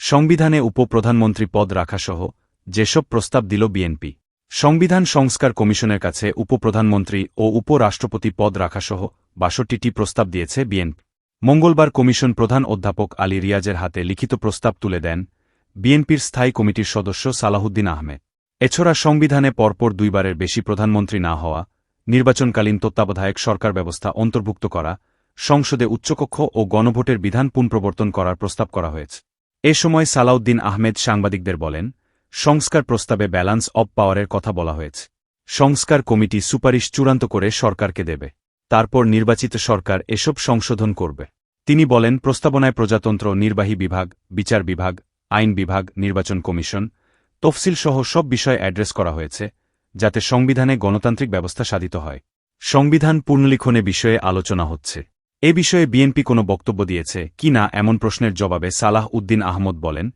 সংবিধানে উপপ্রধানমন্ত্রী পদ রাখাসহ যেসব প্রস্তাব দিল বিএনপি, সংবিধান সংস্কার কমিশনের কাছে উপপ্রধানমন্ত্রী ও উপরাষ্ট্রপতি পদ রাখাসহ বাষট্টিটি প্রস্তাব দিয়েছে বিএনপি। মঙ্গলবার কমিশন প্রধান অধ্যাপক আলী রিয়াজের হাতে লিখিত প্রস্তাব তুলে দেন বিএনপির স্থায়ী কমিটির সদস্য সালাহুদ্দিন আহমেদ। এছাড়া সংবিধানে পরপর দুইবারের বেশি প্রধানমন্ত্রী না হওয়া, নির্বাচনকালীন তত্ত্বাবধায়ক সরকার ব্যবস্থা অন্তর্ভুক্ত করা, সংসদে উচ্চকক্ষ ও গণভোটের বিধান পুনঃপ্রবর্তন করার প্রস্তাব করা হয়েছে। এ সময় সালাউদ্দিন আহমেদ সাংবাদিকদের বলেন, সংস্কার প্রস্তাবে ব্যালান্স অব পাওয়ারের কথা বলা হয়েছে। সংস্কার কমিটি সুপারিশ চূড়ান্ত করে সরকারকে দেবে। তারপর নির্বাচিত সরকার এসব সংশোধন করবে। তিনি বলেন, প্রস্তাবনায় প্রজাতন্ত্র নির্বাহী বিভাগ, বিচার বিভাগ, আইন বিভাগ, নির্বাচন কমিশন তফসিলসহ সব বিষয় অ্যাড্রেস করা হয়েছে, যাতে সংবিধানে গণতান্ত্রিক ব্যবস্থা সাধিত হয়। সংবিধান পুনর্লিখনে বিষয়ে আলোচনা হচ্ছে। এ বিষয়ে বিএনপি কোনো বক্তব্য দিয়েছে কি না এমন প্রশ্নের জবাবে সালাহ উদ্দিন আহমদ বলেন,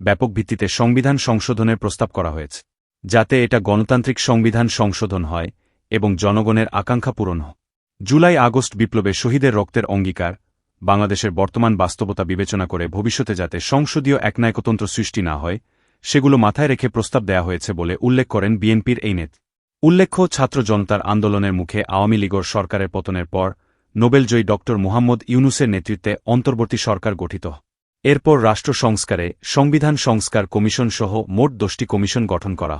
ব্যাপক ভিত্তিতে সংবিধান সংশোধনের প্রস্তাব করা হয়েছে, যাতে এটা গণতান্ত্রিক সংবিধান সংশোধন হয় এবং জনগণের আকাঙ্ক্ষা পূরণ হয়। জুলাই আগস্ট বিপ্লবে শহীদের রক্তের অঙ্গীকার, বাংলাদেশের বর্তমান বাস্তবতা বিবেচনা করে ভবিষ্যতে যাতে সংসদীয় একনায়কতন্ত্র সৃষ্টি না হয়, সেগুলো মাথায় রেখে প্রস্তাব দেয়া হয়েছে বলে উল্লেখ করেন বিএনপির এই নেত। উল্লেখ্য, ছাত্র জনতার আন্দোলনের মুখে আওয়ামী লীগর সরকারের পতনের পর নোবেলজয়ী ড. মুহাম্মদ ইউনুসের নেতৃত্বে অন্তর্বর্তী সরকার গঠিত। এরপর রাষ্ট্র সংস্কারে সংবিধান সংস্কার কমিশন সহ মোট দশটি কমিশন গঠন করা